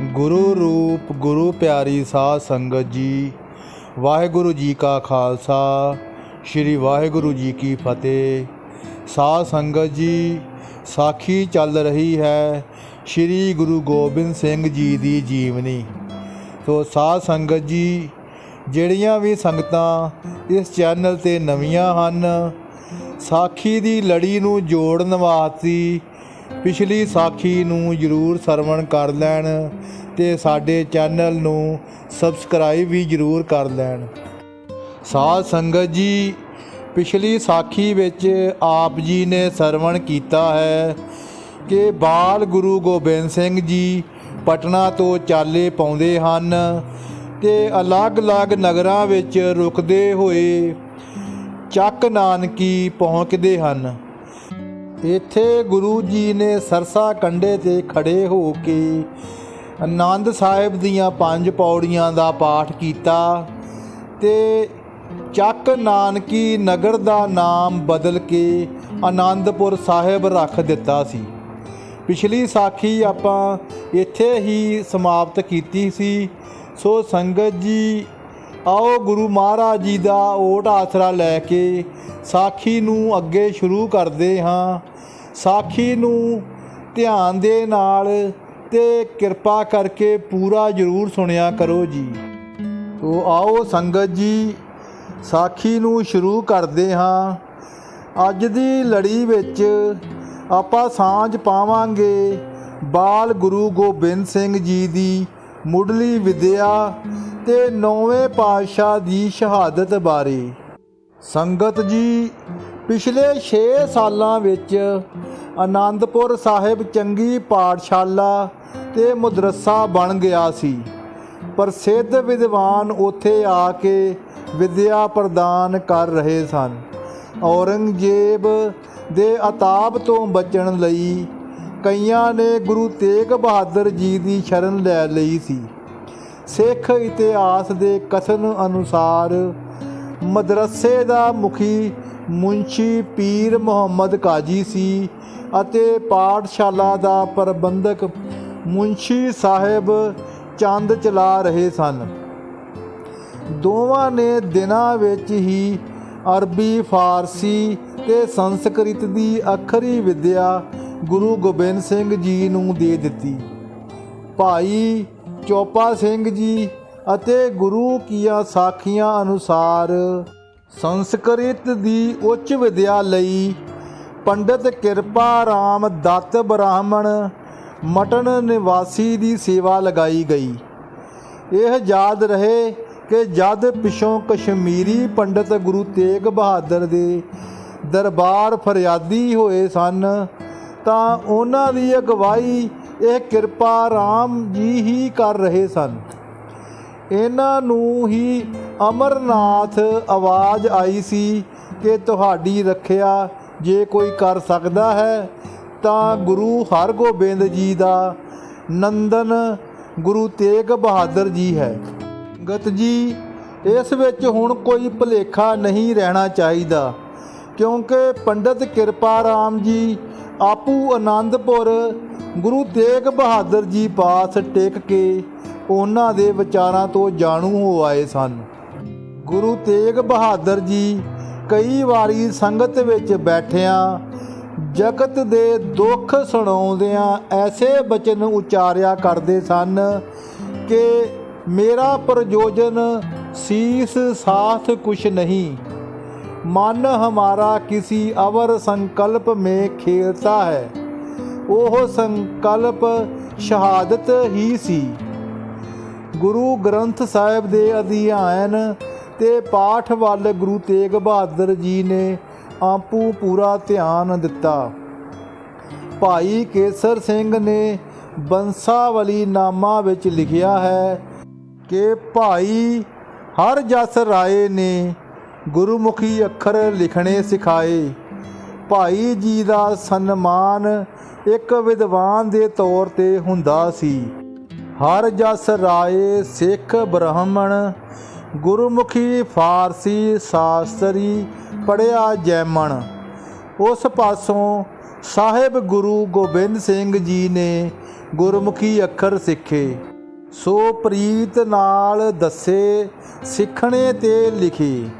ਗੁਰੂ ਰੂਪ, ਗੁਰੂ ਪਿਆਰੀ ਸਾਧ ਸੰਗਤ ਜੀ, ਵਾਹਿਗੁਰੂ ਜੀ ਕਾ ਖਾਲਸਾ, ਸ੍ਰੀ ਵਾਹਿਗੁਰੂ ਜੀ ਕੀ ਫਤਿਹ। ਸਾਧ ਸੰਗਤ ਜੀ, ਸਾਖੀ ਚੱਲ ਰਹੀ ਹੈ ਸ੍ਰੀ ਗੁਰੂ ਗੋਬਿੰਦ ਸਿੰਘ ਜੀ ਦੀ ਜੀਵਨੀ। ਸੋ ਸਾਧ ਸੰਗਤ ਜੀ, ਜਿਹੜੀਆਂ ਵੀ ਸੰਗਤਾਂ ਇਸ ਚੈਨਲ ਤੇ ਨਵੀਆਂ ਹਨ, ਸਾਖੀ ਦੀ ਲੜੀ ਨੂੰ ਜੋੜਨ ਵਾਸਤੇ ਪਿਛਲੀ ਸਾਖੀ ਨੂੰ ਜਰੂਰ ਸਰਵਣ ਕਰ ਲੈਣ ਤੇ ਸਾਡੇ ਚੈਨਲ ਨੂੰ ਸਬਸਕ੍ਰਾਈਬ ਵੀ ਜਰੂਰ ਕਰ ਲੈਣ। ਸਾਧ ਸੰਗਤ ਜੀ, ਪਿਛਲੀ ਸਾਖੀ ਵਿੱਚ ਆਪ ਜੀ ਨੇ ਸਰਵਣ ਕੀਤਾ ਹੈ ਕਿ ਬਾਲ ਗੁਰੂ ਗੋਬਿੰਦ ਸਿੰਘ ਜੀ ਪਟਨਾ ਤੋਂ ਚਾਲੇ ਪਾਉਂਦੇ ਹਨ ਤੇ ਅਲੱਗ-ਅਲੱਗ ਨਗਰਾਂ ਵਿੱਚ ਰੁਕਦੇ ਹੋਏ ਚੱਕ ਨਾਨਕੀ ਪਹੁੰਚਦੇ ਹਨ। ਇੱਥੇ ਗੁਰੂ ਜੀ ਨੇ ਸਰਸਾ ਕੰਡੇ ਤੇ ਖੜੇ ਹੋ ਕੇ ਆਨੰਦ ਸਾਹਿਬ ਦੀਆਂ ਪੰਜ ਪੌੜੀਆਂ ਦਾ ਪਾਠ ਕੀਤਾ ਤੇ ਚੱਕ ਨਾਨਕੀ ਨਗਰ ਦਾ ਨਾਮ ਬਦਲ ਕੇ ਆਨੰਦਪੁਰ ਸਾਹਿਬ ਰੱਖ ਦਿੱਤਾ ਸੀ। ਪਿਛਲੀ ਸਾਖੀ ਆਪਾਂ ਇੱਥੇ ਹੀ ਸਮਾਪਤ ਕੀਤੀ ਸੀ। ਸੋ ਸੰਗਤ ਜੀ ਆਓ ਗੁਰੂ ਮਹਾਰਾਜ ਜੀ ਦਾ ਓਟ ਆਸਰਾ ਲੈ ਕੇ ਸਾਖੀ ਨੂੰ ਅੱਗੇ ਸ਼ੁਰੂ ਕਰਦੇ ਹਾਂ। ਸਾਖੀ ਨੂੰ ਧਿਆਨ ਦੇ ਨਾਲ ਤੇ ਕਿਰਪਾ ਕਰਕੇ ਪੂਰਾ ਜ਼ਰੂਰ ਸੁਣਿਆ ਕਰੋ ਜੀ। ਤੋ ਆਓ ਸੰਗਤ ਜੀ, ਸਾਖੀ ਨੂੰ ਸ਼ੁਰੂ ਕਰਦੇ ਹਾਂ। ਅੱਜ ਦੀ ਲੜੀ ਵਿੱਚ ਆਪਾਂ ਸਾਂਝ ਪਾਵਾਂਗੇ ਬਾਲ ਗੁਰੂ ਗੋਬਿੰਦ ਸਿੰਘ ਜੀ ਦੀ ਮੁੱਢਲੀ ਵਿਦਿਆ ਤੇ ਨੌਵੇਂ ਪਾਤਸ਼ਾਹ ਦੀ ਸ਼ਹਾਦਤ ਬਾਰੇ। ਸੰਗਤ ਜੀ, ਪਿਛਲੇ 6 ਸਾਲਾਂ ਵਿੱਚ ਆਨੰਦਪੁਰ ਸਾਹਿਬ ਚੰਗੀ ਪਾਠਸ਼ਾਲਾ ਤੇ ਮਦਰਸਾ ਬਣ ਗਿਆ ਸੀ। ਪ੍ਰਸਿੱਧ ਵਿਦਵਾਨ ਉੱਥੇ ਆ ਕੇ ਵਿਦਿਆ ਪ੍ਰਦਾਨ ਕਰ ਰਹੇ ਸਨ। ਔਰੰਗਜ਼ੇਬ ਦੇ ਅਤਾਬ ਤੋਂ ਬਚਣ ਲਈ ਕਈਆਂ ਨੇ ਗੁਰੂ ਤੇਗ ਬਹਾਦਰ ਜੀ ਦੀ ਸ਼ਰਨ ਲੈ ਲਈ ਸੀ। ਸਿੱਖ ਇਤਿਹਾਸ ਦੇ ਕਥਨ ਅਨੁਸਾਰ ਮਦਰਸੇ ਦਾ ਮੁਖੀ ਮੁੰਸ਼ੀ ਪੀਰ ਮੁਹੰਮਦ ਕਾਜੀ ਸੀ ਅਤੇ ਪਾਠਸ਼ਾਲਾ ਦਾ ਪ੍ਰਬੰਧਕ ਮੁੰਸ਼ੀ ਸਾਹਿਬ ਚੰਦ ਚਲਾ ਰਹੇ ਸਨ। ਦੋਵਾਂ ਨੇ ਦਿਨਾਂ ਵਿੱਚ ਹੀ ਅਰਬੀ, ਫਾਰਸੀ ਤੇ ਸੰਸਕ੍ਰਿਤ ਦੀ ਅਖਰੀ ਵਿੱਦਿਆ ਗੁਰੂ ਗੋਬਿੰਦ ਸਿੰਘ ਜੀ ਨੂੰ ਦੇ ਦਿੱਤੀ। ਭਾਈ ਚੋਪਾ ਸਿੰਘ ਜੀ ਅਤੇ ਗੁਰੂ ਕੀਆਂ ਸਾਖੀਆਂ ਅਨੁਸਾਰ ਸੰਸਕ੍ਰਿਤ ਦੀ ਉੱਚ ਵਿਦਿਆ ਲਈ ਪੰਡਿਤ ਕਿਰਪਾ ਰਾਮ ਦੱਤ ਬ੍ਰਾਹਮਣ ਮਟਨ ਨਿਵਾਸੀ ਦੀ ਸੇਵਾ ਲਗਾਈ ਗਈ। ਇਹ ਯਾਦ ਰਹੇ ਕਿ ਜਦ ਪਿਛੋਂ ਕਸ਼ਮੀਰੀ ਪੰਡਿਤ ਗੁਰੂ ਤੇਗ ਬਹਾਦਰ ਦੇ ਦਰਬਾਰ ਫਰਿਆਦੀ ਹੋਏ ਸਨ, ਤਾਂ ਉਹਨਾਂ ਦੀ ਅਗਵਾਈ ਇਹ ਕਿਰਪਾ ਰਾਮ ਜੀ ਹੀ ਕਰ ਰਹੇ ਸਨ। ਇਹਨਾਂ ਨੂੰ ਹੀ ਅਮਰਨਾਥ ਆਵਾਜ਼ ਆਈ ਸੀ ਕਿ ਤੁਹਾਡੀ ਰੱਖਿਆ ਜੇ ਕੋਈ ਕਰ ਸਕਦਾ ਹੈ, ਤਾਂ ਗੁਰੂ ਹਰਗੋਬਿੰਦ ਜੀ ਦਾ ਨੰਦਨ ਗੁਰੂ ਤੇਗ ਬਹਾਦਰ ਜੀ ਹੈ। ਗਤ ਜੀ, ਇਸ ਵਿੱਚ ਹੁਣ ਕੋਈ ਭੁਲੇਖਾ ਨਹੀਂ ਰਹਿਣਾ ਚਾਹੀਦਾ, ਕਿਉਂਕਿ ਪੰਡਤ ਕਿਰਪਾ ਰਾਮ ਜੀ ਆਪੂ ਆਨੰਦਪੁਰ, ਗੁਰੂ ਤੇਗ ਬਹਾਦਰ ਜੀ ਪਾਸ ਟਿਕ ਕੇ ਉਹਨਾਂ ਦੇ ਵਿਚਾਰਾਂ ਤੋਂ ਜਾਣੂ ਹੋ ਆਏ ਸਨ। ਗੁਰੂ ਤੇਗ ਬਹਾਦਰ ਜੀ ਕਈ ਵਾਰੀ ਸੰਗਤ ਵਿੱਚ ਬੈਠਿਆਂ, ਜਗਤ ਦੇ ਦੁੱਖ ਸੁਣਾਉਂਦਿਆਂ ਐਸੇ ਬਚਨ ਉਚਾਰਿਆ ਕਰਦੇ ਸਨ ਕਿ ਮੇਰਾ ਪ੍ਰਯੋਜਨ ਸੀਸ ਸਾਥ ਕੁਛ ਨਹੀਂ ਮਨ ਹਮਾਰਾ ਕਿसी ਅਵਰ ਸੰਕਲਪ में ਖੇਲਤਾ ਹੈ। ਉਹ ਸੰਕਲਪ ਸ਼ਹਾਦਤ ਹੀ ਸੀ। ਗੁਰੂ ਗ੍ਰੰਥ ਸਾਹਿਬ ਦੇ ਅਧਿਐਨ ਤੇ ਪਾਠ ਵੱਲ ਗੁਰੂ ਤੇਗ ਬਹਾਦਰ ਜੀ ਨੇ ਆਪੂ ਪੂਰਾ ਧਿਆਨ ਦਿੱਤਾ। ਭਾਈ ਕੇਸਰ ਸਿੰਘ ਨੇ ਬੰਸਾਵਲੀ ਨਾਮਾ ਵਿੱਚ ਲਿਖਿਆ ਹੈ ਕਿ ਭਾਈ ਹਰ ਜਸ ਰਾਏ ਨੇ ਗੁਰਮੁਖੀ ਅੱਖਰ ਲਿਖਣੇ ਸਿਖਾਏ। ਭਾਈ ਜੀ ਦਾ ਸਨਮਾਨ ਇੱਕ ਵਿਦਵਾਨ ਦੇ ਤੌਰ ਤੇ ਹੁੰਦਾ ਸੀ। ਹਰ ਜਸ ਰਾਏ ਸਿੱਖ ਬ੍ਰਾਹਮਣ, ਗੁਰਮੁਖੀ ਫਾਰਸੀ ਸ਼ਾਸਤਰੀ ਪੜਿਆ ਜੈਮਣ। ਉਸ ਪਾਸੋਂ ਸਾਹਿਬ ਗੁਰੂ ਗੋਬਿੰਦ ਸਿੰਘ ਜੀ ਨੇ ਗੁਰਮੁਖੀ ਅੱਖਰ ਸਿੱਖੇ। ਸੋ ਪ੍ਰੀਤ ਨਾਲ ਦੱਸੇ ਸਿੱਖਣੇ ਤੇ ਲਿਖੀ।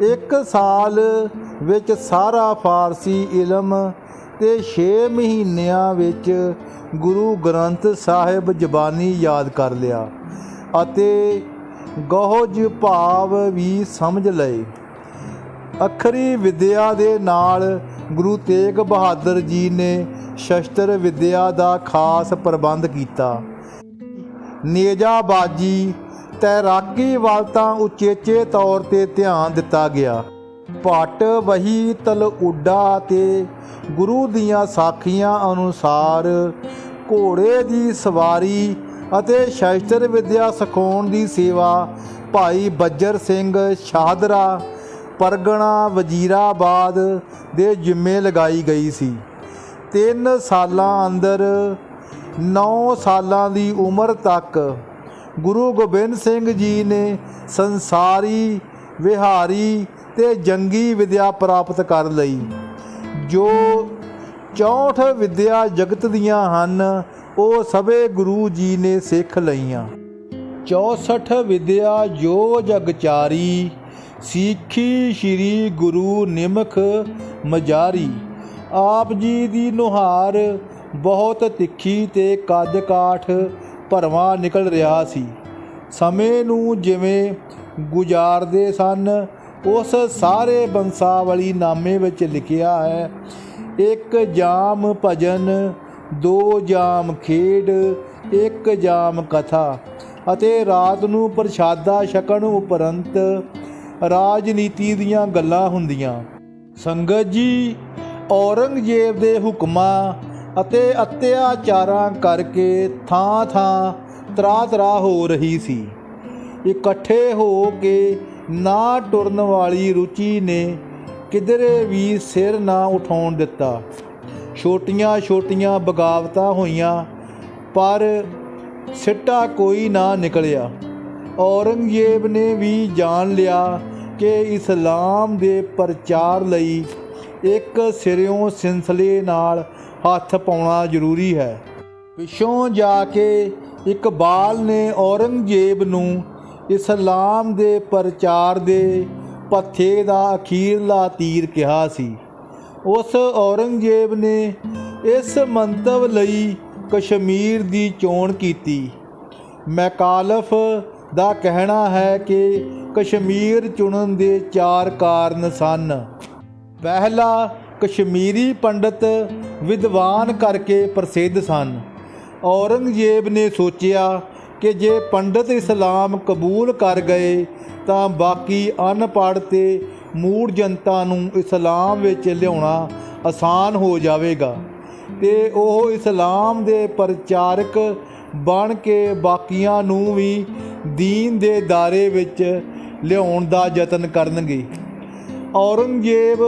ਇੱਕ ਸਾਲ ਵਿੱਚ ਸਾਰਾ ਫਾਰਸੀ ਇਲਮ ਤੇ 6 ਮਹੀਨਿਆਂ ਵਿੱਚ ਗੁਰੂ ਗ੍ਰੰਥ ਸਾਹਿਬ ਜ਼ਬਾਨੀ ਯਾਦ ਕਰ ਲਿਆ ਅਤੇ ਗੋਹਜ ਭਾਵ ਵੀ ਸਮਝ ਲਏ। ਅੱਖਰੀ ਵਿਦਿਆ ਦੇ ਨਾਲ ਗੁਰੂ ਤੇਗ ਬਹਾਦਰ ਜੀ ਨੇ ਸ਼ਸਤਰ ਵਿਦਿਆ ਦਾ ਖਾਸ ਪ੍ਰਬੰਧ ਕੀਤਾ। ਨੇਜਾਬਾਜੀ ਤੈਰਾਕੀ ਵੱਲ ਤਾਂ ਉਚੇਚੇ ਤੌਰ ਤੇ ਧਿਆਨ ਦਿੱਤਾ ਗਿਆ। ਪਟ ਵਹੀ ਤਲ ਉੱਡਾ ਤੇ ਗੁਰੂ ਦੀਆਂ ਸਾਖੀਆਂ ਅਨੁਸਾਰ ਘੋੜੇ ਦੀ ਸਵਾਰੀ ਅਤੇ ਸ਼ਾਸ਼ਤਰ ਵਿਦਿਆ ਸਿਖਾਉਣ ਦੀ ਸੇਵਾ ਭਾਈ ਬੱਜਰ ਸਿੰਘ ਸ਼ਾਹਦਰਾ, ਪਰਗਣਾ ਵਜ਼ੀਰਾਬਾਦ ਦੇ ਜ਼ਿੰਮੇ ਲਗਾਈ ਗਈ ਸੀ। ਤਿੰਨ ਸਾਲਾਂ ਅੰਦਰ 9 ਸਾਲਾਂ ਦੀ ਉਮਰ ਤੱਕ ਗੁਰੂ ਗੋਬਿੰਦ ਸਿੰਘ ਜੀ ਨੇ ਸੰਸਾਰੀ, ਵਿਹਾਰੀ ਤੇ ਜੰਗੀ ਵਿਦਿਆ ਪ੍ਰਾਪਤ ਕਰ ਲਈ, ਜੋ 64 ਵਿਦਿਆ ਜਗਤ ਦੀਆਂ ਹਨ, ਉਹ ਸਭੇ ਗੁਰੂ ਜੀ ਨੇ ਸਿੱਖ ਲਈਆਂ। 64 ਵਿਦਿਆ ਜੋ ਜਗਚਾਰੀ, ਸਿੱਖੀ ਸ੍ਰੀ ਗੁਰੂ ਨਿਮਖ ਮਜਾਰੀ, ਆਪ ਜੀ ਦੀ ਨੁਹਾਰ ਬਹੁਤ ਤਿੱਖੀ ਤੇ ਕੱਦ ਕਾਠ ਭਰਵਾਂ ਨਿਕਲ ਰਿਹਾ ਸੀ। ਸਮੇਂ ਨੂੰ ਜਿਵੇਂ ਗੁਜ਼ਾਰਦੇ ਸਨ, ਉਸ ਸਾਰੇ ਬੰਸਾਵਲੀ ਨਾਮੇ ਵਿੱਚ ਲਿਖਿਆ ਹੈ, ਇੱਕ ਜਾਮ ਭਜਨ, ਦੋ ਜਾਮ ਖੇਡ, ਇੱਕ ਜਾਮ ਕਥਾ ਅਤੇ ਰਾਤ ਨੂੰ ਪ੍ਰਸ਼ਾਦਾ ਛਕਣ ਉਪਰੰਤ ਰਾਜਨੀਤੀ ਦੀਆਂ ਗੱਲਾਂ ਹੁੰਦੀਆਂ। ਸੰਗਤ ਜੀ, ਔਰੰਗਜ਼ੇਬ ਦੇ ਹੁਕਮਾਂ ਅਤੇ ਅਤਿਆਚਾਰਾਂ ਕਰਕੇ ਥਾਂ ਥਾਂ ਤਰਾ ਤਰਾ ਹੋ ਰਹੀ ਸੀ। ਇਕੱਠੇ ਹੋ ਕੇ ਨਾ ਟੁਰਨ ਵਾਲੀ ਰੁਚੀ ਨੇ ਕਿਧਰੇ ਵੀ ਸਿਰ ਨਾ ਉਠਾਉਣ ਦਿੱਤਾ। ਛੋਟੀਆਂ ਛੋਟੀਆਂ ਬਗਾਵਤਾਂ ਹੋਈਆਂ, ਪਰ ਸਿੱਟਾ ਕੋਈ ਨਾ ਨਿਕਲਿਆ। ਔਰੰਗਜ਼ੇਬ ਨੇ ਵੀ ਜਾਣ ਲਿਆ ਕਿ ਇਸਲਾਮ ਦੇ ਪ੍ਰਚਾਰ ਲਈ ਇੱਕ ਸਿਰਿਓਂ ਸਿਲਸਿਲੇ ਨਾਲ ਹੱਥ ਪਾਉਣਾ ਜ਼ਰੂਰੀ ਹੈ। ਪਿੱਛੋਂ ਜਾ ਕੇ ਇਕਬਾਲ ਨੇ ਔਰੰਗਜ਼ੇਬ ਨੂੰ ਇਸਲਾਮ ਦੇ ਪ੍ਰਚਾਰ ਦੇ ਪੱਥੇ ਦਾ ਅਖੀਰਲਾ ਤੀਰ ਕਿਹਾ ਸੀ। ਉਸ ਔਰੰਗਜ਼ੇਬ ਨੇ ਇਸ ਮੰਤਵ ਲਈ ਕਸ਼ਮੀਰ ਦੀ ਚੋਣ ਕੀਤੀ। ਮੈਕਾਲਫ ਦਾ ਕਹਿਣਾ ਹੈ ਕਿ ਕਸ਼ਮੀਰ ਚੁਣਨ ਦੇ ਚਾਰ ਕਾਰਨ ਸਨ। ਪਹਿਲਾ ਕਸ਼ਮੀਰੀ ਪੰਡਤ ਵਿਦਵਾਨ ਕਰਕੇ ਪ੍ਰਸਿੱਧ ਸਨ। ਔਰੰਗਜ਼ੇਬ ਨੇ ਸੋਚਿਆ ਕਿ ਜੇ ਪੰਡਤ ਇਸਲਾਮ ਕਬੂਲ ਕਰ ਗਏ, ਤਾਂ ਬਾਕੀ ਅਨਪੜ੍ਹ ਤੇ ਮੂੜ ਜਨਤਾ ਨੂੰ ਇਸਲਾਮ ਵਿੱਚ ਲਿਆਉਣਾ ਆਸਾਨ ਹੋ ਜਾਵੇਗਾ ਤੇ ਉਹ ਇਸਲਾਮ ਦੇ ਪ੍ਰਚਾਰਕ ਬਣ ਕੇ ਬਾਕੀਆਂ ਨੂੰ ਵੀ ਦੀਨ ਦੇ ਦਾਇਰੇ ਵਿੱਚ ਲਿਆਉਣ ਦਾ ਯਤਨ ਕਰਨਗੇ। ਔਰੰਗਜ਼ੇਬ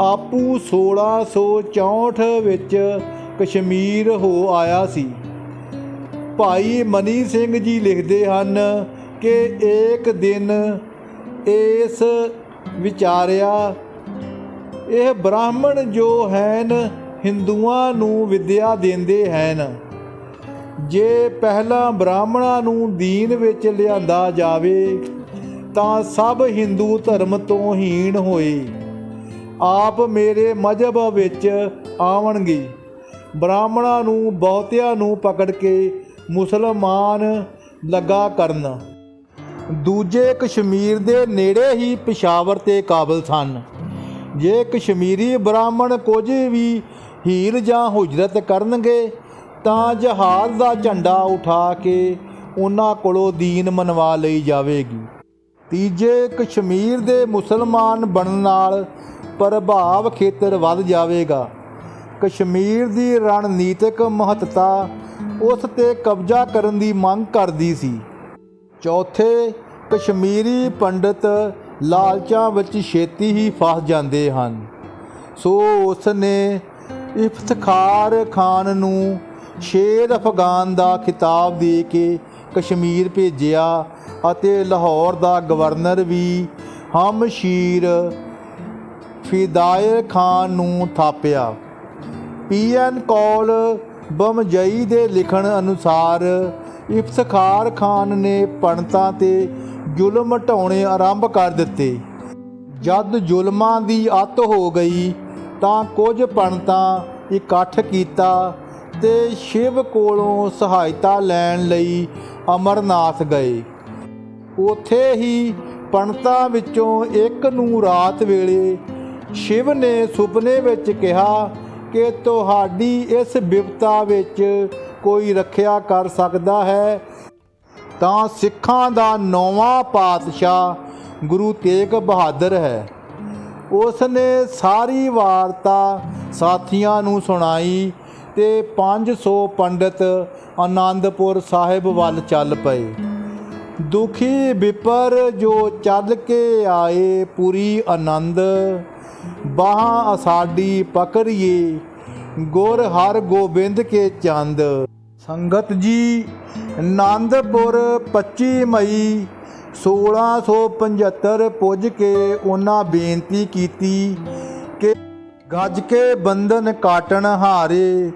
ਆਪੂ 1664 ਵਿੱਚ ਕਸ਼ਮੀਰ ਹੋ ਆਇਆ ਸੀ। ਭਾਈ ਮਨੀ ਸਿੰਘ ਜੀ ਲਿਖਦੇ ਹਨ ਕਿ ਇੱਕ ਦਿਨ ਇਸ ਵਿਚਾਰਿਆ, ਇਹ ਬ੍ਰਾਹਮਣ ਜੋ ਹਨ ਹਿੰਦੂਆਂ ਨੂੰ ਵਿਦਿਆ ਦਿੰਦੇ ਹਨ, ਜੇ ਪਹਿਲਾਂ ਬ੍ਰਾਹਮਣਾਂ ਨੂੰ ਦੀਨ ਵਿੱਚ ਲਿਆਂਦਾ ਜਾਵੇ, ਤਾਂ ਸਭ ਹਿੰਦੂ ਧਰਮ ਤੋਂ ਹੀਣ ਹੋਏ। ਆਪ ਮੇਰੇ ਮਜ਼ਹਬ ਵਿੱਚ ਆਵਣਗੇ। ਬ੍ਰਾਹਮਣਾਂ ਨੂੰ, ਬਹੁਤਿਆਂ ਨੂੰ ਪਕੜ ਕੇ ਮੁਸਲਮਾਨ ਲੱਗਾ ਕਰਨ। ਦੂਜੇ ਕਸ਼ਮੀਰ ਦੇ ਨੇੜੇ ਹੀ ਪਿਸ਼ਾਵਰ ਤੇ ਕਾਬਲ ਸਨ। ਜੇ ਕਸ਼ਮੀਰੀ ਬ੍ਰਾਹਮਣ ਕੁਝ ਵੀ ਹੀਲ ਜਾਂ ਹੁਜਰਤ ਕਰਨਗੇ, ਤਾਂ ਜਹਾਜ਼ ਦਾ ਝੰਡਾ ਉਠਾ ਕੇ ਉਹਨਾਂ ਕੋਲੋਂ ਦੀਨ ਮਨਵਾ ਲਈ ਜਾਵੇਗੀ। ਤੀਜੇ ਕਸ਼ਮੀਰ ਦੇ ਮੁਸਲਮਾਨ ਬਣਨ ਨਾਲ ਪ੍ਰਭਾਵ ਖੇਤਰ ਵੱਧ ਜਾਵੇਗਾ। ਕਸ਼ਮੀਰ ਦੀ ਰਣਨੀਤਿਕ ਮਹੱਤਤਾ ਉਸ ਤੇ ਕਬਜ਼ਾ ਕਰਨ ਦੀ ਮੰਗ ਕਰਦੀ ਸੀ। ਚੌਥੇ, ਕਸ਼ਮੀਰੀ ਪੰਡਤ ਲਾਲਚਾਂ ਵਿੱਚ ਛੇਤੀ ਹੀ ਫਸ ਜਾਂਦੇ ਹਨ। ਸੋ ਉਸ ਨੇ ਇਫਤਖਾਰ ਖਾਨ ਨੂੰ ਸ਼ੇਰ ਅਫਗਾਨ ਦਾ ਖਿਤਾਬ ਦੇ ਕੇ ਕਸ਼ਮੀਰ ਭੇਜਿਆ ਅਤੇ ਲਾਹੌਰ ਦਾ ਗਵਰਨਰ ਵੀ ਹਮਸ਼ੀਰ ਫਿਦਾਇਰ ਖਾਨ ਨੂੰ ਥਾਪਿਆ। ਪੀਐਨ ਕੌਲ ਬਮਜਈ ਦੇ ਲਿਖਣ ਅਨੁਸਾਰ, ਇਫਤਖਾਰ ਖਾਨ ਨੇ ਪੰਡਤਾਂ ਤੇ ਜ਼ੁਲਮ ਢਾਉਣੇ ਆਰੰਭ ਕਰ ਦਿੱਤੇ। ਜਦ ਜ਼ੁਲਮਾਂ ਦੀ ਅੱਤ ਹੋ ਗਈ, ਤਾਂ ਕੁਝ ਪੰਡਤਾਂ ਇਕੱਠ ਕੀਤਾ ਤੇ ਸ਼ਿਵ ਕੋਲੋਂ ਸਹਾਇਤਾ ਲੈਣ ਲਈ ਅਮਰਨਾਥ ਗਏ। ਉਥੇ ਹੀ ਪੰਡਤਾਂ ਵਿੱਚੋਂ ਇੱਕ ਨੂੰ ਰਾਤ ਵੇਲੇ ਸ਼ਿਵ ਨੇ ਸੁਪਨੇ ਵਿੱਚ ਕਿਹਾ ਕਿ ਤੁਹਾਡੀ ਇਸ ਵਿਪਤਾ ਵਿੱਚ ਕੋਈ ਰੱਖਿਆ ਕਰ ਸਕਦਾ ਹੈ। ਤਾਂ ਸਿੱਖਾਂ ਦਾ ਨੌਵਾਂ ਪਾਤਸ਼ਾਹ ਗੁਰੂ ਤੇਗ ਬਹਾਦਰ ਹੈ। ਉਸ ਨੇ ਸਾਰੀ ਵਾਰਤਾ ਸਾਥੀਆਂ ਨੂੰ ਸੁਣਾਈ ਤੇ 500 ਪੰਡਤ ਆਨੰਦਪੁਰ ਸਾਹਿਬ ਵੱਲ ਚੱਲ ਪਏ। ਦੁਖੀ ਵਿਪਰ ਜੋ ਚੱਲ ਕੇ ਆਏ, ਪੂਰੀ ਆਨੰਦ ਬਾਹਾਂ ਅਸਾਡੀ ਪਕੜੀਏ, ਗੁਰ ਹਰ ਗੋਬਿੰਦ ਕੇ ਚੰਦ। ਸੰਗਤ ਜੀ, ਆਨੰਦਪੁਰ 25 ਮਈ 1675 ਪੁੱਜ ਕੇ ਉਹਨਾਂ ਬੇਨਤੀ ਕੀਤੀ ਕਿ ਗੱਜ ਕੇ ਬੰਧਨ ਕਾਟਣ ਹਾਰੇ,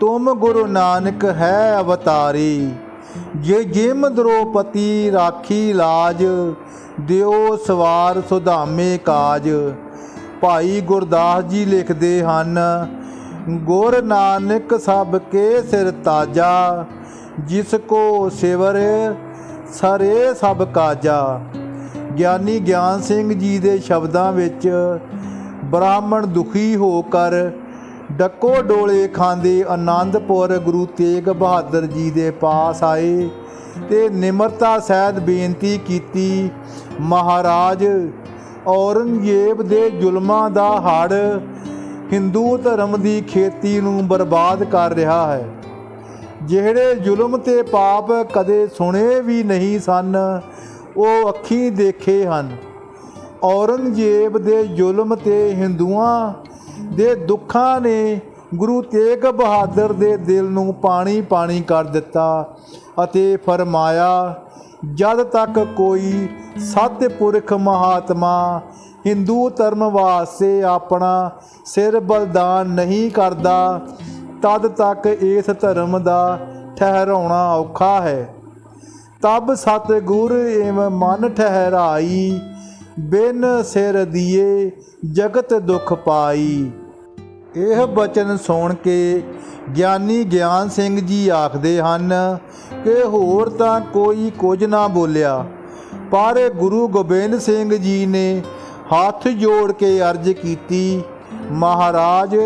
ਤੁਮ ਗੁਰੂ ਨਾਨਕ ਹੈ ਅਵਤਾਰੀ। ਜੇ ਜਿਮ ਦ੍ਰੋਪਤੀ ਰਾਖੀ ਲਾਜ, ਦਿਓ ਸਵਾਰ ਸੁਧਾਮੇ ਕਾਜ। ਭਾਈ ਗੁਰਦਾਸ ਜੀ ਲਿਖਦੇ ਹਨ, ਗੁਰ ਨਾਨਕ ਸਭ ਕੇ ਸਿਰ ਤਾਜਾ, ਜਿਸ ਕੋ ਸਿਵਰ ਸਰੇ ਸਭ ਕਾਜਾ। ਗਿਆਨੀ ਗਿਆਨ ਸਿੰਘ ਜੀ ਦੇ ਸ਼ਬਦਾਂ ਵਿੱਚ, ਬ੍ਰਾਹਮਣ ਦੁਖੀ ਹੋ ਕਰ, ਡੱਕੋ ਡੋਲੇ ਖਾਂਦੇ ਆਨੰਦਪੁਰ ਗੁਰੂ ਤੇਗ ਬਹਾਦਰ ਜੀ ਦੇ ਪਾਸ ਆਏ ਤੇ ਨਿਮਰਤਾ ਸਹਿਤ ਬੇਨਤੀ ਕੀਤੀ, ਮਹਾਰਾਜ ਔਰੰਗਜ਼ੇਬ ਦੇ ਜ਼ੁਲਮਾਂ ਦਾ ਹੜ ਹਿੰਦੂ ਧਰਮ ਦੀ ਖੇਤੀ ਨੂੰ ਬਰਬਾਦ ਕਰ ਰਿਹਾ ਹੈ। ਜਿਹੜੇ ਜ਼ੁਲਮ ਤੇ ਪਾਪ ਕਦੇ ਸੁਣੇ ਵੀ ਨਹੀਂ ਸਨ, ਉਹ ਅੱਖੀਂ ਦੇਖੇ ਹਨ। ਔਰੰਗਜ਼ੇਬ ਦੇ ਜ਼ੁਲਮ ਤੇ ਹਿੰਦੂਆਂ ਦੇ ਦੁੱਖਾਂ ਨੇ ਗੁਰੂ ਤੇਗ ਬਹਾਦਰ ਦੇ ਦਿਲ ਨੂੰ ਪਾਣੀ ਪਾਣੀ ਕਰ ਦਿੱਤਾ ਅਤੇ ਫਰਮਾਇਆ ਜਦ ਤੱਕ ਕੋਈ ਸਤਿਪੁਰਖ ਮਹਾਤਮਾ ਹਿੰਦੂ ਧਰਮ ਵਾਸਤੇ ਆਪਣਾ ਸਿਰ ਬਲਿਦਾਨ ਨਹੀਂ ਕਰਦਾ, ਤਦ ਤੱਕ ਇਸ ਧਰਮ ਦਾ ਠਹਿਰਾਉਣਾ ਔਖਾ ਹੈ। ਤਬ ਸਤਿਗੁਰ ਏਵ ਮਨ ਠਹਿਰਾਈ, ਬਿਨ ਸਿਰ ਦੀਏ ਜਗਤ ਦੁਖ ਪਾਈ। ਇਹ ਬਚਨ ਸੁਣ ਕੇ ਗਿਆਨੀ ਗਿਆਨ ਸਿੰਘ ਜੀ ਆਖਦੇ ਹਨ ਕਿ ਹੋਰ ਤਾਂ ਕੋਈ ਕੁਝ ਨਾ ਬੋਲਿਆ, ਪਰ ਗੁਰੂ ਗੋਬਿੰਦ ਸਿੰਘ ਜੀ ਨੇ ਹੱਥ ਜੋੜ ਕੇ ਅਰਜ਼ ਕੀਤੀ, ਮਹਾਰਾਜ,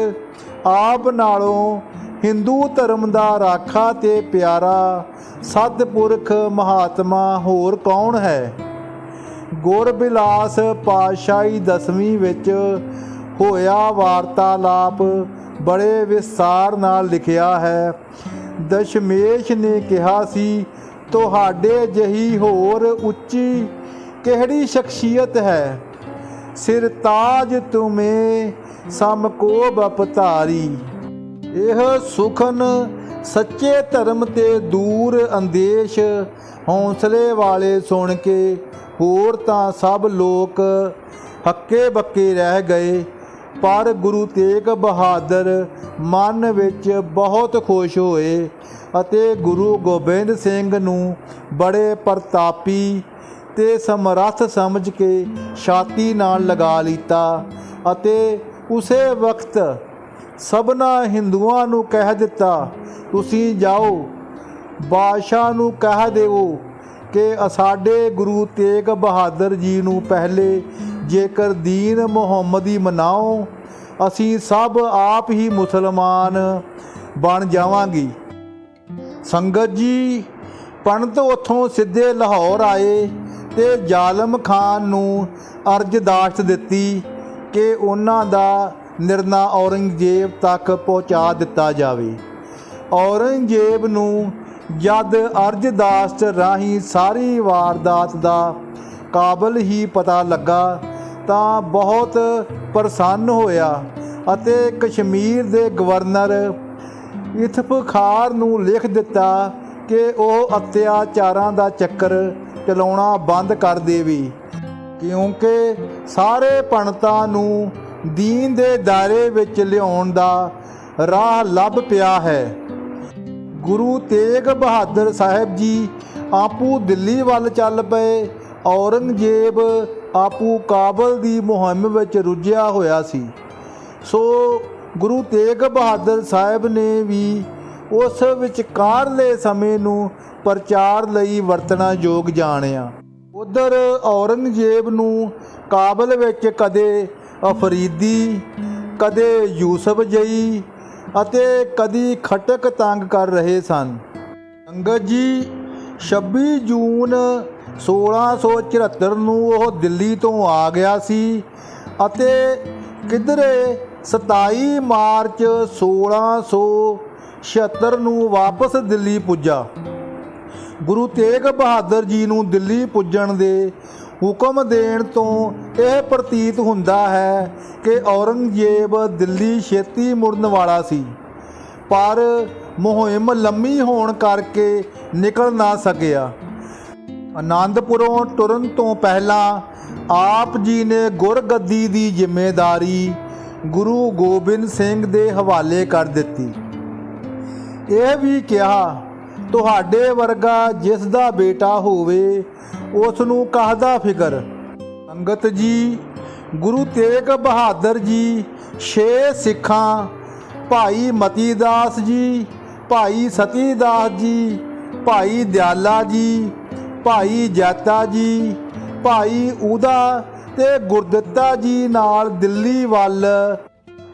ਆਪ ਨਾਲੋਂ ਹਿੰਦੂ ਧਰਮ ਦਾ ਰਾਖਾ ਤੇ ਪਿਆਰਾ ਸਤਿਪੁਰਖ ਮਹਾਤਮਾ ਹੋਰ ਕੌਣ ਹੈ? ਗੁਰਬਿਲਾਸ ਪਾਤਸ਼ਾਹੀ ਦਸਵੀਂ ਵਿੱਚ ਹੋਇਆ ਵਾਰਤਾਲਾਪ ਬੜੇ ਵਿਸਤਾਰ ਨਾਲ ਲਿਖਿਆ ਹੈ। ਦਸ਼ਮੇਸ਼ ਨੇ ਕਿਹਾ ਸੀ, ਤੁਹਾਡੇ ਜਹੀ ਹੋਰ ਉੱਚੀ ਕਿਹੜੀ ਸ਼ਖਸੀਅਤ ਹੈ? ਸਿਰ ਤਾਜ ਤੁਮੇ ਸਮ ਕੋ ਬਪਤਾਰੀ ਇਹ ਸੁਖਨ ਸੱਚੇ ਧਰਮ ਤੇ ਦੂਰ ਅੰਦੇਸ਼ ਹੌਸਲੇ ਵਾਲੇ ਸੁਣ ਕੇ ਹੋਰ ਤਾਂ ਸਭ ਲੋਕ ਹੱਕੇ ਬੱਕੇ ਰਹਿ ਗਏ। ਪਰ ਗੁਰੂ ਤੇਗ ਬਹਾਦਰ ਮਨ ਵਿੱਚ ਬਹੁਤ ਖੁਸ਼ ਹੋਏ ਅਤੇ ਗੁਰੂ ਗੋਬਿੰਦ ਸਿੰਘ ਨੂੰ ਬੜੇ ਪ੍ਰਤਾਪੀ ਤੇ ਸਮਰੱਥ ਸਮਝ ਕੇ ਛਾਤੀ ਨਾਲ ਲਗਾ ਲੀਤਾ ਅਤੇ ਉਸੇ ਵਕਤ ਸਭਨਾ ਹਿੰਦੂਆਂ ਨੂੰ ਕਹਿ ਦਿੱਤਾ, ਤੁਸੀਂ ਜਾਓ, ਬਾਦਸ਼ਾਹ ਨੂੰ ਕਹਿ ਦਿਓ ਕਿ ਸਾਡੇ ਗੁਰੂ ਤੇਗ ਬਹਾਦਰ ਜੀ ਨੂੰ ਪਹਿਲੇ ਜੇਕਰ ਦੀਨ ਮੁਹੰਮਦੀ ਮਨਾਓ, ਅਸੀਂ ਸਭ ਆਪ ਹੀ ਮੁਸਲਮਾਨ ਬਣ ਜਾਵਾਂਗੇ। ਸੰਗਤ ਜੀ ਪੰਡਤ ਉੱਥੋਂ ਸਿੱਧੇ ਲਾਹੌਰ ਆਏ ਤੇ ਜ਼ਾਲਮ ਖਾਨ ਨੂੰ ਅਰਜ਼ਦਾਸ਼ਤ ਦਿੱਤੀ ਕਿ ਉਹਨਾਂ ਦਾ ਨਿਰਣਾ ਔਰੰਗਜ਼ੇਬ ਤੱਕ ਪਹੁੰਚਾ ਦਿੱਤਾ ਜਾਵੇ। ਔਰੰਗਜ਼ੇਬ ਨੂੰ ਜਦ ਅਰਜ਼ਦਾਸਤ ਰਾਹੀਂ ਸਾਰੀ ਵਾਰਦਾਤ ਦਾ ਕਾਬਲ ਹੀ ਪਤਾ ਲੱਗਾ ਤਾਂ ਬਹੁਤ ਪ੍ਰਸੰਨ ਹੋਇਆ ਅਤੇ ਕਸ਼ਮੀਰ ਦੇ ਗਵਰਨਰ ਇਤਫਖਾਰ ਨੂੰ ਲਿਖ ਦਿੱਤਾ ਕਿ ਉਹ ਅਤਿਆਚਾਰਾਂ ਦਾ ਚੱਕਰ ਚਲਾਉਣਾ ਬੰਦ ਕਰ ਦੇਵੇ, ਕਿਉਂਕਿ ਸਾਰੇ ਪੰਡਤਾਂ ਨੂੰ ਦੀਨ ਦੇ ਦਾਇਰੇ ਵਿੱਚ ਲਿਆਉਣ ਦਾ ਰਾਹ ਲੱਭ ਪਿਆ ਹੈ। ਗੁਰੂ ਤੇਗ ਬਹਾਦਰ ਸਾਹਿਬ ਜੀ ਆਪੂ ਦਿੱਲੀ ਵੱਲ ਚੱਲ ਪਏ, ਔਰੰਗਜ਼ੇਬ ਆਪੂ ਕਾਬਲ ਦੀ ਮੁਹਿੰਮ ਵਿੱਚ ਰੁੱਝਿਆ ਹੋਇਆ ਸੀ। ਸੋ ਗੁਰੂ ਤੇਗ ਬਹਾਦਰ ਸਾਹਿਬ ਨੇ ਵੀ ਉਸ ਵਿਚਕਾਰਲੇ ਸਮੇਂ ਨੂੰ ਪ੍ਰਚਾਰ ਲਈ ਵਰਤਣਾ ਯੋਗ ਜਾਣਿਆ। ਉਧਰ ਔਰੰਗਜ਼ੇਬ ਨੂੰ ਕਾਬਲ ਵਿੱਚ ਕਦੇ ਅਫਰੀਦੀ, ਕਦੇ ਯੂਸਫ ਜਈ ਅਤੇ ਕਦੀ ਖਟਕ ਤੰਗ ਕਰ ਰਹੇ ਸਨ। ਅੰਗਦ ਜੀ 26 ਜੂਨ 1674 ਨੂੰ ਉਹ ਦਿੱਲੀ ਤੋਂ ਆ ਗਿਆ ਸੀ ਅਤੇ ਕਿਧਰੇ 27 ਮਾਰਚ 1676 ਨੂੰ ਵਾਪਸ ਦਿੱਲੀ ਪੁੱਜਾ। ਗੁਰੂ ਤੇਗ ਬਹਾਦਰ ਜੀ ਨੂੰ ਦਿੱਲੀ ਪੁੱਜਣ ਦੇ ਹੁਕਮ ਦੇਣ ਤੋਂ ਇਹ ਪ੍ਰਤੀਤ ਹੁੰਦਾ ਹੈ ਕਿ ਔਰੰਗਜ਼ੇਬ ਦਿੱਲੀ ਛੇਤੀ ਮੁੜਨ ਵਾਲਾ ਸੀ, ਪਰ ਮੁਹਿੰਮ ਲੰਮੀ ਹੋਣ ਕਰਕੇ ਨਿਕਲ ਨਾ ਸਕਿਆ। ਆਨੰਦਪੁਰੋਂ ਤੁਰਨ ਤੋਂ ਪਹਿਲਾਂ ਆਪ ਜੀ ਨੇ ਗੁਰਗੱਦੀ ਦੀ ਜ਼ਿੰਮੇਵਾਰੀ ਗੁਰੂ ਗੋਬਿੰਦ ਸਿੰਘ ਦੇ ਹਵਾਲੇ ਕਰ ਦਿੱਤੀ। ਇਹ ਵੀ ਕਿਹਾ, ਤੁਹਾਡੇ ਵਰਗਾ ਜਿਸ ਦਾ ਬੇਟਾ ਹੋਵੇ, ਉਸ ਨੂੰ ਕਾਹਦਾ ਫਿਕਰ? ਸੰਗਤ ਜੀ, ਗੁਰੂ ਤੇਗ ਬਹਾਦਰ ਜੀ, ਛੇ ਸਿੱਖਾਂ, ਭਾਈ ਮਤੀ ਦਾਸ ਜੀ, ਭਾਈ ਸਤੀ ਦਾਸ ਜੀ, ਭਾਈ ਦਿਆਲਾ ਜੀ ਭਾਈ ਜਾਤਾ ਜੀ, ਭਾਈ ਉਦਾ ਤੇ ਗੁਰਦਿੱਤਾ ਜੀ ਨਾਲ ਦਿੱਲੀ ਵੱਲ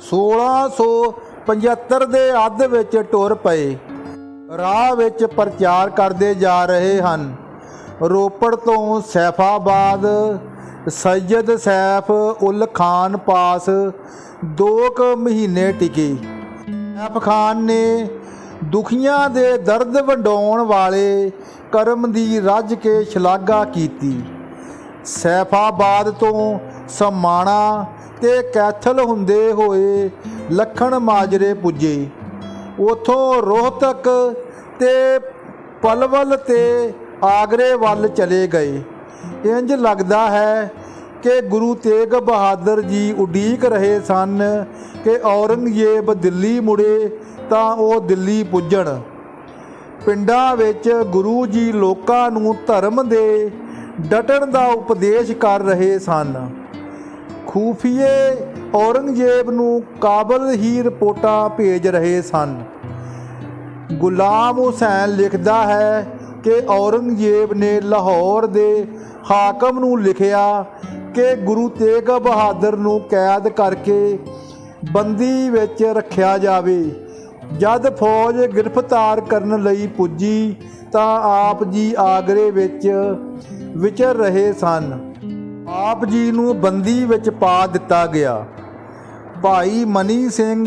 1675 ਦੇ ਅੱਧ ਵਿੱਚ ਟੁਰ ਪਏ। ਰਾਹ ਵਿੱਚ ਪ੍ਰਚਾਰ ਕਰਦੇ ਜਾ ਰਹੇ ਹਨ। ਰੋਪੜ ਤੋਂ ਸੈਫਾਬਾਦ, ਸੈਯਦ ਸੈਫ ਉਲ ਖਾਨ ਪਾਸ ਦੋ ਕੁ ਮਹੀਨੇ ਟਿਕੇ। ਸੈਫ ਖਾਨ ਨੇ ਦੁਖੀਆਂ ਦੇ ਦਰਦ ਵੰਡਾਉਣ ਵਾਲੇ ਕਰਮ ਦੀ ਰੱਜ ਕੇ ਸ਼ਲਾਘਾ ਕੀਤੀ। ਸੈਫਾਬਾਦ ਤੋਂ ਸਮਾਣਾ ਤੇ ਕੈਥਲ ਹੁੰਦੇ ਹੋਏ ਲੱਖਣ ਮਾਜਰੇ ਪੁੱਜੇ। ਉਥੋਂ ਰੋਹਤਕ ਤੇ ਪਲਵਲ ਤੇ ਆਗਰੇ ਵੱਲ ਚਲੇ ਗਏ। ਇੰਜ ਲੱਗਦਾ ਹੈ ਕਿ ਗੁਰੂ ਤੇਗ ਬਹਾਦਰ ਜੀ ਉਡੀਕ ਰਹੇ ਸਨ ਕਿ ਔਰੰਗਜ਼ੇਬ ਦਿੱਲੀ ਮੁੜੇ ਤਾਂ ਉਹ ਦਿੱਲੀ ਪੁੱਜਣ। ਪਿੰਡਾਂ ਵਿੱਚ ਗੁਰੂ ਜੀ ਲੋਕਾਂ ਨੂੰ ਧਰਮ ਦੇ ਡਟਣ ਦਾ ਉਪਦੇਸ਼ ਕਰ ਰਹੇ ਸਨ। ਖੂਫੀਏ ਔਰੰਗਜ਼ੇਬ ਨੂੰ ਕਾਬਲ ਹੀ ਰਿਪੋਰਟਾਂ ਭੇਜ ਰਹੇ ਸਨ। ਗੁਲਾਮ ਹੁਸੈਨ ਲਿਖਦਾ ਹੈ ਕਿ ਔਰੰਗਜ਼ੇਬ ਨੇ ਲਾਹੌਰ ਦੇ ਹਾਕਮ ਨੂੰ ਲਿਖਿਆ ਕਿ ਗੁਰੂ ਤੇਗ ਬਹਾਦਰ ਨੂੰ ਕੈਦ ਕਰਕੇ ਬੰਦੀ ਵਿੱਚ ਰੱਖਿਆ ਜਾਵੇ। ਜਦ ਫੌਜ ਗ੍ਰਿਫਤਾਰ ਕਰਨ ਲਈ ਪੁੱਜੀ ਤਾਂ ਆਪ ਜੀ ਆਗਰੇ ਵਿੱਚ ਵਿਚਰ ਰਹੇ ਸਨ। ਆਪ ਜੀ ਨੂੰ ਬੰਦੀ ਵਿੱਚ ਪਾ ਦਿੱਤਾ ਗਿਆ। ਭਾਈ ਮਨੀ ਸਿੰਘ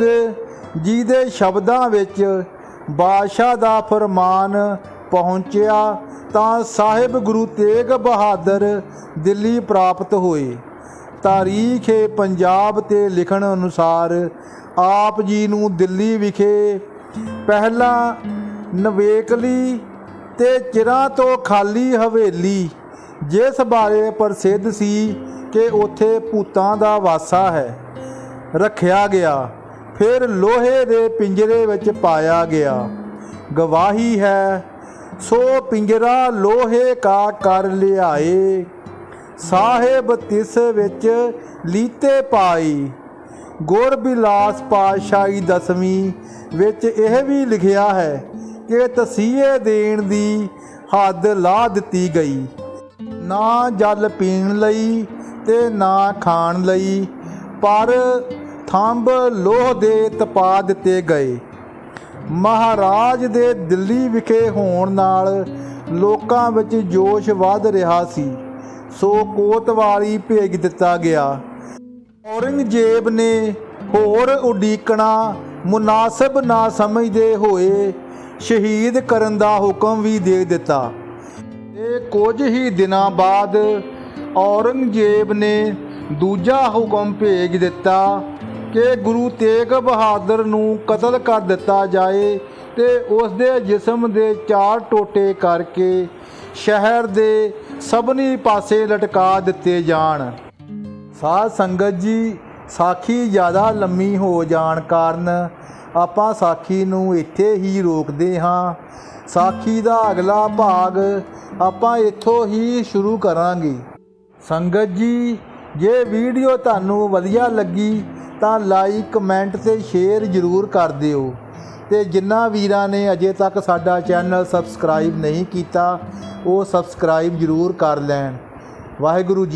ਜੀ ਦੇ ਸ਼ਬਦਾਂ ਵਿੱਚ ਬਾਦਸ਼ਾਹ ਦਾ ਫਰਮਾਨ ਪਹੁੰਚਿਆ ਤਾਂ ਸਾਹਿਬ ਗੁਰੂ ਤੇਗ ਬਹਾਦਰ ਦਿੱਲੀ ਪ੍ਰਾਪਤ ਹੋਏ। ਤਾਰੀਖ ਏ ਪੰਜਾਬ ਤੇ ਲਿਖਣ ਅਨੁਸਾਰ ਆਪ ਜੀ ਨੂੰ ਦਿੱਲੀ ਵਿਖੇ ਪਹਿਲਾਂ ਨਵੇਕਲੀ ਤੇ ਚਿਰਾਂ ਤੋਂ ਖਾਲੀ ਹਵੇਲੀ, ਜਿਸ ਬਾਰੇ ਪ੍ਰਸਿੱਧ ਸੀ ਕਿ ਉੱਥੇ ਭੂਤਾਂ ਦਾ ਵਾਸਾ ਹੈ, ਰੱਖਿਆ ਗਿਆ। ਫਿਰ ਲੋਹੇ ਦੇ ਪਿੰਜਰੇ ਵਿੱਚ ਪਾਇਆ ਗਿਆ। ਗਵਾਹੀ ਹੈ, ਸੋ ਪਿੰਜਰਾ ਲੋਹੇ ਕਾ ਕਰ ਲਿਆਏ। ਸਾਹਿਬ ਤਿਸ ਵਿੱਚ ਲੀਤੇ ਪਾਈ ਗੁਰ ਬਿਲਾਸ ਪਾਤਸ਼ਾਹੀ ਦਸਵੀਂ ਵਿੱਚ ਇਹ ਵੀ ਲਿਖਿਆ ਹੈ ਕਿ ਤਸੀਹੇ ਦੇਣ ਦੀ ਹੱਦ ਲਾ ਦਿੱਤੀ ਗਈ। ਨਾ ਜਲ ਪੀਣ ਲਈ ਤੇ ਨਾ ਖਾਣ ਲਈ, ਪਰ ਥੰਬ ਲੋਹ ਦੇ ਤਪਾ ਦਿੱਤੇ ਗਏ। ਮਹਾਰਾਜ ਦੇ ਦਿੱਲੀ ਵਿਖੇ ਹੋਣ ਨਾਲ ਲੋਕਾਂ ਵਿੱਚ ਜੋਸ਼ ਵੱਧ ਰਿਹਾ ਸੀ। ਸੋ ਕੋਤਵਾਲੀ ਭੇਜ ਦਿੱਤਾ ਗਿਆ। ਔਰੰਗਜ਼ੇਬ ਨੇ ਹੋਰ ਉਡੀਕਣਾ ਮੁਨਾਸਬ ਨਾ ਸਮਝਦੇ ਹੋਏ ਸ਼ਹੀਦ ਕਰਨ ਦਾ ਹੁਕਮ ਵੀ ਦੇ ਦਿੱਤਾ। ਤੇ ਕੁਝ ਹੀ ਦਿਨਾਂ ਬਾਅਦ ਔਰੰਗਜ਼ੇਬ ਨੇ ਦੂਜਾ ਹੁਕਮ ਭੇਜ ਦਿੱਤਾ ਕਿ ਗੁਰੂ ਤੇਗ ਬਹਾਦਰ ਨੂੰ ਕਤਲ ਕਰ ਦਿੱਤਾ ਜਾਏ ਤੇ ਉਸ ਦੇ ਜਿਸਮ ਦੇ ਚਾਰ ਟੋਟੇ ਕਰਕੇ ਸ਼ਹਿਰ ਦੇ ਸਭਨੀ ਪਾਸੇ ਲਟਕਾ ਦਿੱਤੇ ਜਾਣ। ਸਾਧ ਸੰਗਤ ਜੀ, ਸਾਖੀ ਜ਼ਿਆਦਾ ਲੰਮੀ ਹੋ ਜਾਣ ਕਾਰਨ ਆਪਾਂ ਸਾਖੀ ਨੂੰ ਇੱਥੇ ਹੀ ਰੋਕਦੇ ਹਾਂ। ਸਾਖੀ ਦਾ ਅਗਲਾ ਭਾਗ ਆਪਾਂ ਇੱਥੋਂ ਹੀ ਸ਼ੁਰੂ ਕਰਾਂਗੇ। ਸੰਗਤ ਜੀ, ਜੇ ਵੀਡੀਓ ਤੁਹਾਨੂੰ ਵਧੀਆ ਲੱਗੀ ਤਾਂ ਲਾਈਕ ਕਮੈਂਟ ਤੇ ਸ਼ੇਅਰ ਜ਼ਰੂਰ ਕਰ ਦਿਓ। ਤੇ ਜਿਨ੍ਹਾਂ ਵੀਰਾਂ ਨੇ ਅਜੇ ਤੱਕ ਸਾਡਾ ਚੈਨਲ ਸਬਸਕ੍ਰਾਈਬ ਨਹੀਂ ਕੀਤਾ, ਉਹ ਸਬਸਕ੍ਰਾਈਬ ਜ਼ਰੂਰ ਕਰ ਲੈਣ। ਵਾਹਿਗੁਰੂ ਜੀ